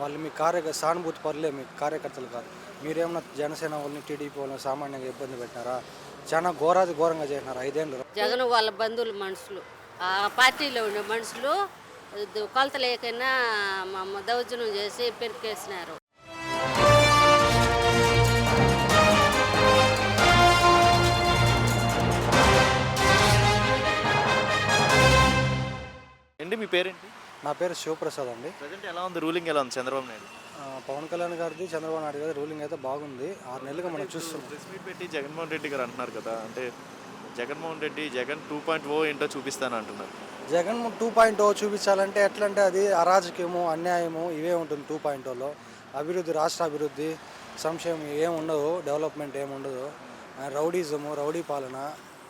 వాళ్ళు మీ కార్య సానుభూతి పరులే మీ కార్యకర్తలు కాదు. మీరేమన్నా జనసేన వాళ్ళని టీడీపీ వాళ్ళని సామాన్యంగా ఇబ్బంది పెట్టినారా చాలా ఘోరాది ఘోరంగా చేసినారు ఐదేళ్ళు జగన్ వాళ్ళ బంధువుల మనుషులు. ఆ పార్టీలో ఉండే మనుషులు కొలత లేకైనా మా దౌర్జన్యం చేసి పెరికేసినారు. ఏంటి మీ పేరేంటి? నా పేరు శివప్రసాద్ అండి. ప్రజెంట్ ఎలా ఉంది రూలింగ్ ఎలా ఉంది చంద్రబాబు నాయుడు? ఆ, పవన్ కళ్యాణ్ గారిది చంద్రబాబు నాయుడు గారి రూలింగ్ అయితే బాగుంది. ఆరు నెలలుగా మనం చూస్తున్నాం. ప్రెస్ మీట్ పెట్టి జగన్మోహన్ రెడ్డి గారు అంటున్నారు కదా అంటే Jaganmohan Reddy Jagan two point O ఏంటో చూపిస్తాను అంటున్నారు. జగన్ టూ పాయింట్ ఓ చూపించాలంటే ఎట్లంటే అది అరాజకీయము అన్యాయము ఇవే ఉంటుంది టూ పాయింట్ ఓలో. అభివృద్ధి రాష్ట్ర అభివృద్ధి సంక్షేమం ఏం ఉండదు డెవలప్మెంట్ ఏం ఉండదు రౌడీజము రౌడీ పాలన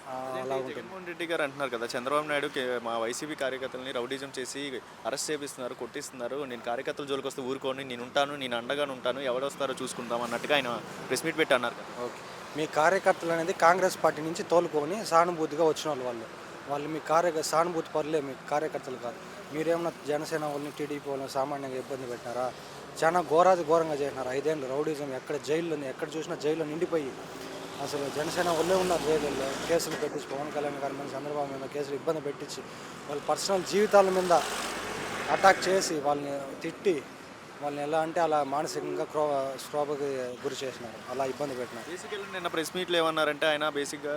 జగన్మోహన్ రెడ్డి గారు అంటున్నారు కదా చంద్రబాబు నాయుడు మా వైసీపీ కార్యకర్తలని రౌడీజం చేసి అరెస్ట్ చేపిస్తున్నారు కొట్టిస్తున్నారు. నేను కార్యకర్తల జోలికి వస్తే ఊరుకోని నేను ఉంటాను నేను అండగానే ఉంటాను ఎవడొస్తారో చూసుకుందాం అన్నట్టుగా ఆయన ప్రెస్ మీట్ పెట్టి అన్నారు కదా. ఓకే. మీ కార్యకర్తలు అనేది కాంగ్రెస్ పార్టీ నుంచి తోలుకొని సానుభూతిగా వచ్చిన వాళ్ళు వాళ్ళు. వాళ్ళు మీ కార్య సానుభూతి పరులే మీ కార్యకర్తలు కాదు. మీరేమన్నా జనసేన వాళ్ళని టీడీపీ వాళ్ళని సామాన్యంగా ఇబ్బంది పెట్టినారా చాలా ఘోరాది ఘోరంగా చేసినారు? ఐదేళ్ళు రౌడీజం ఎక్కడ జైల్లో ఎక్కడ చూసినా జైల్లో నిండిపోయి అసలు జనసేన వాళ్ళే ఉన్నారు జైల్లో. కేసులు పెట్టించి పవన్ కళ్యాణ్ గారి మీద చంద్రబాబు మీద కేసులు ఇబ్బంది పెట్టించి వాళ్ళ పర్సనల్ జీవితాల మీద అటాక్ చేసి వాళ్ళని తిట్టి వాళ్ళని ఎలా అంటే అలా మానసికంగా క్రో శ్రోభకి గురి చేసినారు. అలా ఇబ్బంది పెట్టినారు. బేసికల్లీ నిన్న ప్రెస్ మీట్లో ఏమన్నారంటే ఆయన బేసిక్గా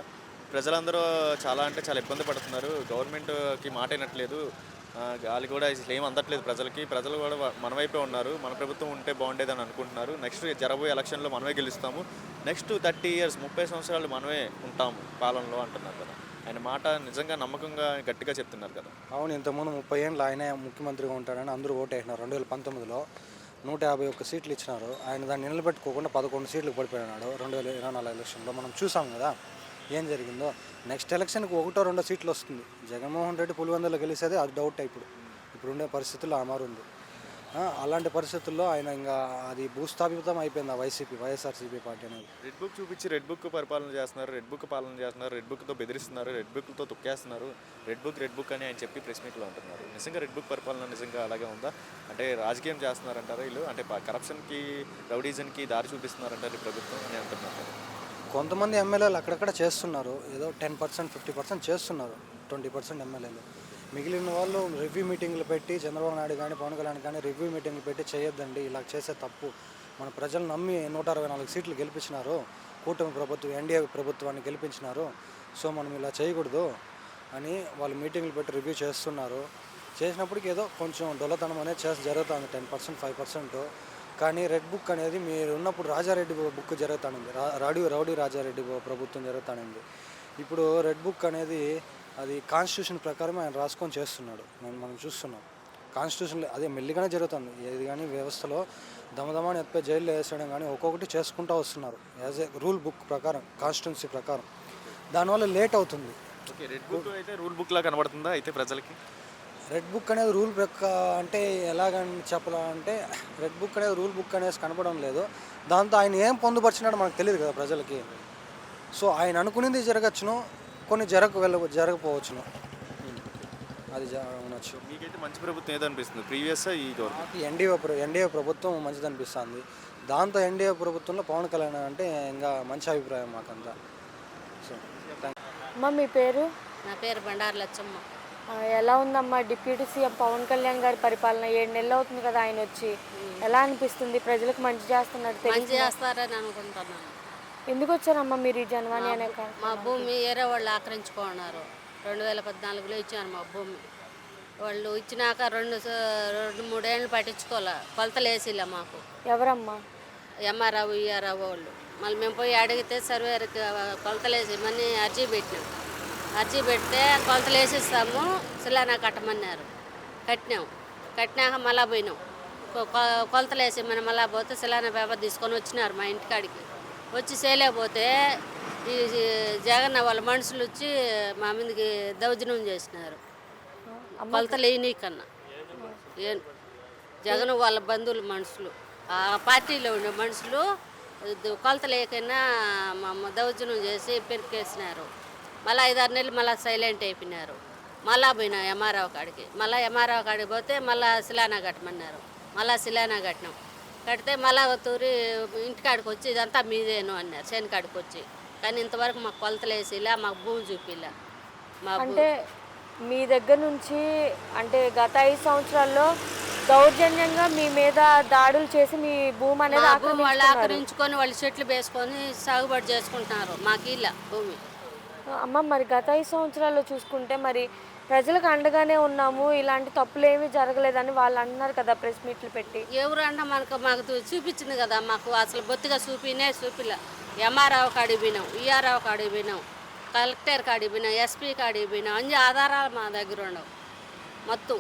ప్రజలందరూ చాలా అంటే చాలా ఇబ్బంది పడుతున్నారు. గవర్నమెంట్కి మాట అయినట్లేదు గాలి కూడా అసలు ఏం అందట్లేదు ప్రజలకి. ప్రజలు కూడా మన వైపే ఉన్నారు. మన ప్రభుత్వం ఉంటే బాగుండేదని అనుకుంటున్నారు. నెక్స్ట్ జరబోయే ఎలక్షన్లో మనమే గెలుస్తాము. నెక్స్ట్ థర్టీ ఇయర్స్ ముప్పై సంవత్సరాలు మనమే ఉంటాము పాలనలో అంటున్నారు కదా. ఆయన మాట నిజంగా నమ్మకంగా గట్టిగా చెప్తున్నారు కదా. అవును ఇంతకుముందు ముప్పై ఏళ్ళు ఆయన ముఖ్యమంత్రిగా ఉంటాడని అందరూ ఓటేసినారు. రెండు వేల పంతొమ్మిదిలో నూట యాభై ఒక్క సీట్లు ఇచ్చినారు. ఆయన దాన్ని నిలబెట్టుకోకుండా పదకొండు సీట్లు పడిపోయినాడు రెండు వేల ఇరవై నాలుగు ఎలక్షన్లో. మనం చూసాం కదా. ఏం జరిగిందో. నెక్స్ట్ ఎలక్షన్కి ఒకటో రెండో సీట్లు వస్తుంది. జగన్మోహన్ రెడ్డి పులివెందులో గెలిచేది అది డౌట్ ఇప్పుడు. ఇప్పుడు ఉండే పరిస్థితుల్లో ఆ అలాంటి పరిస్థితుల్లో ఆయన ఇంకా అది భూస్థాపితం అయిపోయింది ఆ వైసీపీ వైఎస్ఆర్సీపీ పార్టీ అనేది. రెడ్ బుక్ చూపించి రెడ్ బుక్ పరిపాలన చేస్తున్నారు. రెడ్ బుక్ పాలన చేస్తున్నారు. రెడ్ బుక్తో బెదిరిస్తున్నారు. రెడ్ బుక్తో తొక్కేస్తున్నారు. రెడ్ బుక్ రెడ్ బుక్ అని ఆయన చెప్పి ప్రెస్ మీట్లో అంటున్నారు. నిజంగా రెడ్ బుక్ పరిపాలన నిజంగా అలాగే ఉందా? అంటే రాజకీయం చేస్తున్నారంటారా వీళ్ళు? అంటే కరప్షన్కి రౌడీజన్కి దారి చూపిస్తున్నారంటారు ఈ ప్రభుత్వం అని అంటున్నారు. కొంతమంది ఎమ్మెల్యేలు అక్కడక్కడ చేస్తున్నారు. ఏదో టెన్ పర్సెంట్ ఫిఫ్టీ పర్సెంట్ చేస్తున్నారు. ట్వంటీ పర్సెంట్ ఎమ్మెల్యేలు. మిగిలిన వాళ్ళు రివ్యూ మీటింగ్లు పెట్టి చంద్రబాబు నాయుడు కానీ పవన్ కళ్యాణ్ కానీ రివ్యూ మీటింగ్లు పెట్టి చేయొద్దండి. ఇలా చేసే తప్పు. మన ప్రజలు నమ్మి నూట అరవై నాలుగు సీట్లు గెలిపించినారు. కూటమి ప్రభుత్వం ఎన్డీఏ ప్రభుత్వాన్ని గెలిపించినారు. సో మనం ఇలా చేయకూడదు అని వాళ్ళు మీటింగ్లు పెట్టి రివ్యూ చేస్తున్నారు. చేసినప్పటికీ ఏదో కొంచెం డొల్లతనం అనేది చేసి జరుగుతుంది. టెన్ పర్సెంట్ ఫైవ్ పర్సెంట్ కానీ రెడ్ బుక్ అనేది మీరు ఉన్నప్పుడు రాజారెడ్డి బుక్ జరుగుతానుంది. రాడి రౌడీ రౌడీ రాజారెడ్డి ప్రభుత్వం జరుగుతానింది. ఇప్పుడు రెడ్ బుక్ అనేది అది కాన్స్టిట్యూషన్ ప్రకారం ఆయన రాసుకొని చేస్తున్నాడు. మనం మనం చూస్తున్నాం. కాన్స్టిట్యూషన్ అదే మెల్లిగానే జరుగుతుంది. ఏది కానీ వ్యవస్థలో దమదమాని ఎత్తిపోయి జైల్లో వేసేయడం కానీ ఒక్కొక్కటి చేసుకుంటూ వస్తున్నారు. యాజ్ ఏ రూల్ బుక్ ప్రకారం కాన్స్టిట్యున్సీ ప్రకారం. దానివల్ల లేట్ అవుతుంది. ఓకే రెడ్ బుక్ అయితే రూల్ బుక్లా కనబడుతుందా అయితే ప్రజలకి? రెడ్ బుక్ అనేది రూల్ బుక్ అంటే ఎలాగని చెప్పాలంటే రెడ్ బుక్ అనేది రూల్ బుక్ అనేసి కనపడడం లేదు. దాంతో ఆయన ఏం పొందుపరిచినాడో మనకు తెలియదు కదా ప్రజలకి. సో ఆయన అనుకునేది జరగచ్చును కొన్ని జరగ వెళ్ళ జరగపోవచ్చును అది ఉండొచ్చు మీకైతే మంచి ప్రభుత్వం ఏదనిపిస్తుంది? ప్రీవియస్ ఈ నాకు ఎన్డీఏ ప్ర ఎన్డీఏ ప్రభుత్వం మంచిది అనిపిస్తుంది దాంతో ఎన్డీఏ ప్రభుత్వంలో పవన్ కళ్యాణ్ అంటే ఇంకా మంచి అభిప్రాయం మాకంతా. సో థ్యాంక్ అమ్మ మీ పేరు? నా పేరు బండారు లచ్చమ్మ. ఎలా ఉందమ్మా డిప్యూటీ సీఎం పవన్ కళ్యాణ్ గారి పరిపాలన? ఏడు నెలలు అవుతుంది కదా ఆయన వచ్చి. ఎలా అనిపిస్తుంది? ప్రజలకు మంచి చేస్తున్నట్టు మంచి చేస్తారని అనుకుంటున్నాను. ఎందుకు వచ్చారమ్మా మీరు ఈ జనవాణి అనే మా భూమి వేరే వాళ్ళు ఆక్రమించుకున్నారు. రెండు వేల పద్నాలుగులో ఇచ్చాను మా భూమి. వాళ్ళు ఇచ్చినాక రెండు రెండు మూడేళ్ళు పట్టించుకోలే. కొలతలు వేసిలే మాకు. ఎవరమ్మా? ఎంఆర్ఆవు ఈఆర్ఆవు వాళ్ళు. మళ్ళీ మేము పోయి అడిగితే సర్వేకి కొలతలు వేసి మనీ అర్జీ పెట్టినాం. అర్జీ పెడితే కొలతలు వేసిస్తాము. సిలానా కట్టమన్నారు. కట్టినాం. కట్టినాక మళ్ళా పోయినాం. కొలతలు వేసి మనం మళ్ళా పోతే సిలానా పేపర్ తీసుకొని వచ్చినారు మా ఇంటికాడికి. వచ్చి చేయలేకపోతే ఈ జగన్ వాళ్ళ మనుషులు వచ్చి మా మీదకి దౌర్జన్యం చేసినారు. కొలతలు వేయనీ కన్నా. ఏం? జగన్ వాళ్ళ బంధువుల మనుషులు. ఆ పార్టీలో ఉండే మనుషులు కొలత లేకైనా మా దౌర్జన్యం చేసి పెరికేసినారు. మళ్ళీ ఐదారు నెలలు మళ్ళీ సైలెంట్ అయిపోయినారు. మళ్ళా పోయినా ఎంఆర్ఓ కాడికి. మళ్ళీ ఎంఆర్ఓ కాడికి పోతే మళ్ళీ శిలానా కట్టమన్నారు. మళ్ళా శిలానా కట్టినాం. కడితే మళ్ళా తూరి ఇంటికాడికి వచ్చి ఇదంతా మీదేను అన్నారు. చేను కాడికి వచ్చి. కానీ ఇంతవరకు మాకు కొలతలు వేసిలా మాకు భూమి చూపిలా. మా అంటే మీ దగ్గర నుంచి అంటే గత ఐదు సంవత్సరాల్లో దౌర్జన్యంగా మీ మీద దాడులు చేసి మీ భూమి అనేది వాళ్ళు ఆక్రమించుకొని వాళ్ళు చెట్లు వేసుకొని సాగుబడి చేసుకుంటున్నారు. మాకు ఇలా భూమి. అమ్మ మరి గత ఐదు సంవత్సరాల్లో చూసుకుంటే మరి ప్రజలకు అండగానే ఉన్నాము ఇలాంటి తప్పులు ఏమీ జరగలేదని వాళ్ళు అంటున్నారు కదా ప్రెస్ మీట్లు పెట్టి. ఎవరు అన్న మనకు మాకు చూపించింది కదా మాకు అసలు బొత్తిగా చూపినే చూపిలా. ఎంఆర్ఆవు కాడికి పోయినాం ఈఆర్ఆవు కాడికి పోయినాం కలెక్టర్ కాడికి పోయినాం ఎస్పీ కాడికి పోయినాం అన్ని ఆధారాలు మా దగ్గర ఉండవు. మొత్తం.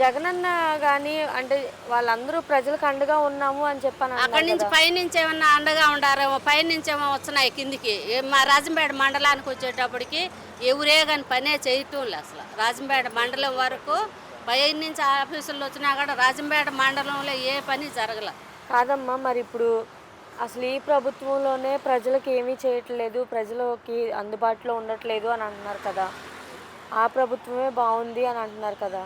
జగనన్న కానీ అంటే వాళ్ళందరూ ప్రజలకు అండగా ఉన్నాము అని చెప్పాను అక్కడి నుంచి పైనుంచి ఏమన్నా అండగా ఉండారేమో పైనుంచి ఏమో వస్తున్నాయి కిందికి. ఏ మా రాజంపేట మండలానికి వచ్చేటప్పటికి ఎవరే కానీ పనే చేయటం లేదు అసలు. రాజంపేట మండలం వరకు పై నుంచి ఆఫీసుల్లో వచ్చినా కూడా రాజంపేట మండలంలో ఏ పని జరగల. కాదమ్మా మరి ఇప్పుడు అసలు ఈ ప్రభుత్వంలోనే ప్రజలకు ఏమీ చేయట్లేదు ప్రజలకి అందుబాటులో ఉండట్లేదు అని అంటున్నారు కదా. ఆ ప్రభుత్వమే బాగుంది అని అంటున్నారు కదా.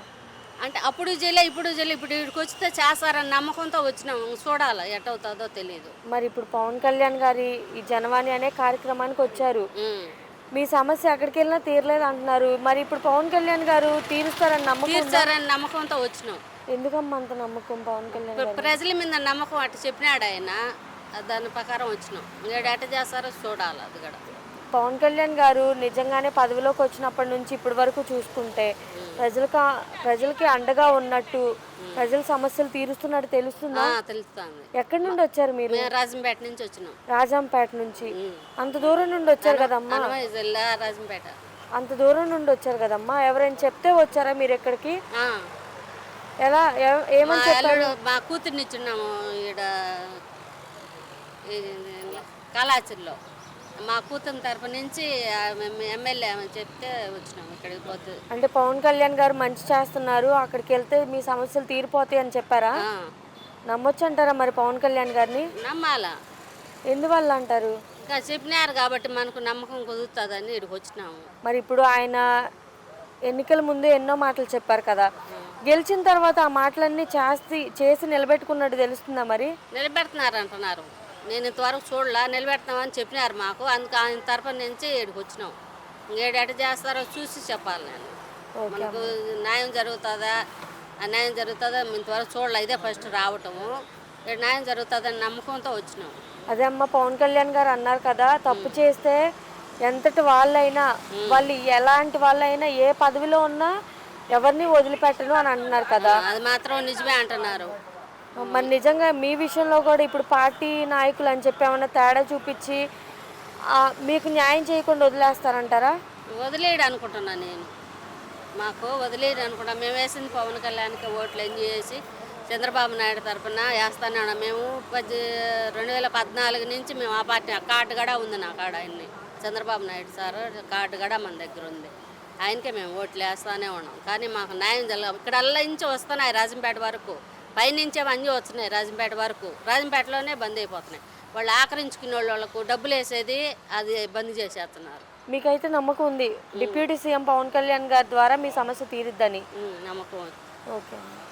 అంటే అప్పుడు జిల్లా ఇప్పుడు జిల్లా ఇప్పుడు ఇక్కడికి వస్తే చేస్తారని నమ్మకంతో వచ్చినాం. చూడాలి ఎట్టవుతుందో తెలియదు మరి ఇప్పుడు పవన్ కళ్యాణ్ గారి ఈ జనవాణి అనే కార్యక్రమానికి వచ్చారు. మీ సమస్య ఎక్కడికి వెళ్ళినా తీరలేదు అంటున్నారు. మరి ఇప్పుడు పవన్ కళ్యాణ్ గారు తీరుస్తారని నమ్మకం? తీర్చారని నమ్మకంతో వచ్చినాం. ఎందుకమ్మా అంత నమ్మకం పవన్ కళ్యాణ్ గారు ప్రజల మీద నమ్మకం అటు చెప్పినాడు ఆయన. దాని ప్రకారం వచ్చినాం. ఏడు ఎట్ట చేస్తారో చూడాలి అది కూడా. పవన్ కళ్యాణ్ గారు నిజంగానే పదవిలోకి వచ్చినప్పటి నుంచి ఇప్పటి వరకు చూసుకుంటే ప్రజలకు ప్రజలకి అండగా ఉన్నట్టు ప్రజల సమస్యలు తీరుస్తున్నట్టు తెలుస్తుందా? తెలుస్తుంది. ఎక్కడి నుండి వచ్చారు మీరు? రాజంపేట నుంచి వచ్చినాం. రాజంపేట నుంచి. అంత దూరం నుండి వచ్చారు కదమ్మా? జిల్లా రాజంపేట. అంత దూరం నుండి వచ్చారు కదమ్మా? ఎవరైనా చెప్తే వచ్చారా మీరు ఎక్కడికి? ఎలా? ఏమని చెప్పారు? మా కూతుర్ని ఇచ్చున్నాము ఈడ కళాచిల్లో మా కూతురు తరపు నుంచి ఎమ్మెల్యే అని చెప్తే వచ్చినాం ఇక్కడికి పోతే. అంటే పవన్ కళ్యాణ్ గారు మంచి చేస్తున్నారు అక్కడికి వెళ్తే మీ సమస్యలు తీరిపోతాయి అని చెప్పారా? నమ్మొచ్చు అంటారా మరి పవన్ కళ్యాణ్ గారిని? నమ్మాలా. ఎందువల్ల అంటారు? ఇంకా చెప్పినారు కాబట్టి మనకు నమ్మకం కుదురుతుందని ఇక్కడికి వచ్చినాము. మరి ఇప్పుడు ఆయన ఎన్నికల ముందు ఎన్నో మాటలు చెప్పారు కదా. గెలిచిన తర్వాత ఆ మాటలన్నీ చేసి చేసి నిలబెట్టుకున్నట్టు తెలుస్తుందా మరి? నిలబెడుతున్నారు అంటున్నారు నేను ఇంతవరకు చూడలా నిలబెడతామని చెప్పినారు మాకు. అందుకు ఆయన తరపు నుంచి ఇక్కడికి వచ్చినాం. ఇంకేడు ఎట చేస్తారో చూసి చెప్పాలి నేను. మనకు న్యాయం జరుగుతుందా? అన్యాయం జరుగుతుందా? ఇంతవరకు చూడలే ఇదే ఫస్ట్ రావటము. న్యాయం జరుగుతుందని నమ్మకంతో వచ్చినాం. అదే అమ్మ పవన్ కళ్యాణ్ గారు అన్నారు కదా తప్పు చేస్తే ఎంతటి వాళ్ళైనా వాళ్ళు ఎలాంటి వాళ్ళైనా ఏ పదవిలో ఉన్నా ఎవరిని వదిలిపెట్టను అని అంటున్నారు కదా. అది మాత్రం నిజమే అంటున్నారు. మరి నిజంగా మీ విషయంలో కూడా ఇప్పుడు పార్టీ నాయకులు అని చెప్పి ఏమైనా తేడా చూపించి మీకు న్యాయం చేయకుండా వదిలేస్తారంటారా? వదిలేయడు అనుకుంటున్నా నేను. మాకు వదిలేయడు అనుకుంటా మేము వేసింది పవన్ కళ్యాణ్కి ఓట్లు ఎంజాయ్ చేసి చంద్రబాబు నాయుడు తరఫున వేస్తానే మేము పది రెండు వేల పద్నాలుగు నుంచి మేము ఆ పార్టీ ఆ కార్డు కూడా ఉంది నా కాడ ఆయన్ని. చంద్రబాబు నాయుడు సార్ కార్డు కూడా మన దగ్గర ఉంది. ఆయనకే మేము ఓట్లు వేస్తానే ఉన్నాం. కానీ మాకు న్యాయం జరగ ఇక్కడ అల్ల నుంచి వస్తున్నాయి రాజంపేట వరకు. పైనుంచే అన్నీ వస్తున్నాయి రాజంపేట వరకు. రాజంపేటలోనే బంద్ అయిపోతున్నాయి. వాళ్ళు ఆకరించుకునే వాళ్ళకు డబ్బులు వేసేది అది బంద్ చేసేస్తున్నారు. మీకైతే నమ్మకం ఉంది. డిప్యూటీ సీఎం పవన్ కళ్యాణ్ గారి ద్వారా మీ సమస్య తీరుద్దని. నమ్మకం ఓకే.